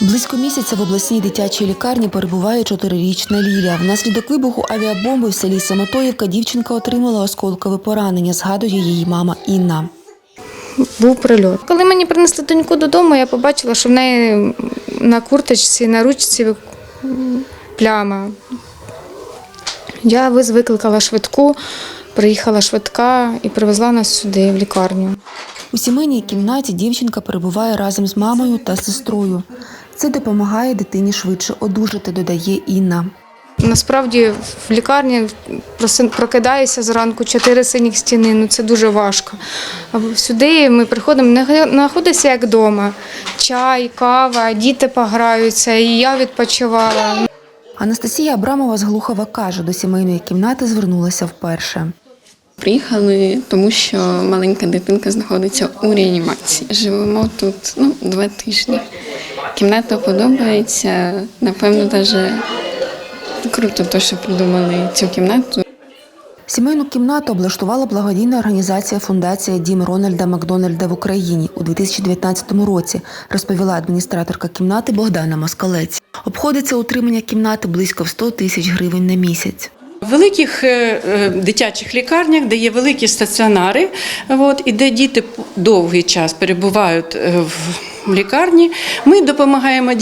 Близько місяця в обласній дитячій лікарні перебуває чотирирічна Лілія. Внаслідок вибуху авіабомби в селі Самотоївка дівчинка отримала осколкове поранення, згадує її мама Інна. був прильот. Коли мені принесли доньку додому, я побачила, що в неї на курточці, на ручці пляма. Я викликала швидку, приїхала швидка і привезла нас сюди, в лікарню. У сімейній кімнаті дівчинка перебуває разом з мамою та сестрою. Це допомагає дитині швидше одужати, додає Інна. Насправді в лікарні прокидаюся зранку, чотири синіх стіни, ну це дуже важко. А сюди ми приходимо, не знаходиться як вдома. Чай, кава, діти пограються, і я відпочивала. Анастасія Абрамова з Глухова каже, до сімейної кімнати звернулася вперше. Приїхали, тому що маленька дитинка знаходиться у реанімації. Живемо тут ну, два тижні. Кімната подобається. Напевно, навіть круто, те, що придумали цю кімнату. Сімейну кімнату облаштувала благодійна організація Фундація Дім Рональда Макдональда в Україні у 2019 році, розповіла адміністраторка кімнати Богдана Москалець. Обходиться утримання кімнати близько в 100 тисяч гривень на місяць. В великих е, е, дитячих лікарнях, де є великі стаціонари, от, і де діти довгий час перебувають е, в в лікарні, ми допомагаємо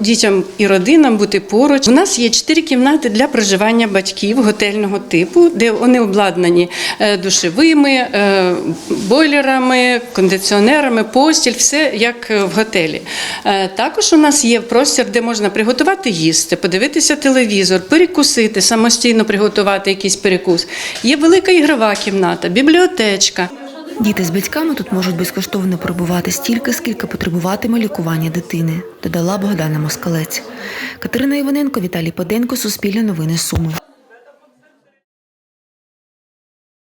дітям і родинам бути поруч. У нас є чотири кімнати для проживання батьків готельного типу, де вони обладнані е, душевими, е, бойлерами, кондиціонерами, постіль, все як е, в готелі. Також у нас є простір, де можна приготувати їсти, подивитися телевізор, перекусити, самостійно приготувати якийсь перекус. Є велика ігрова кімната, бібліотечка. Діти з батьками тут можуть безкоштовно перебувати стільки, скільки потребуватиме лікування дитини, додала Богдана Москалець. Катерина Іваненко, Віталій Поденко, Суспільне новини Суми.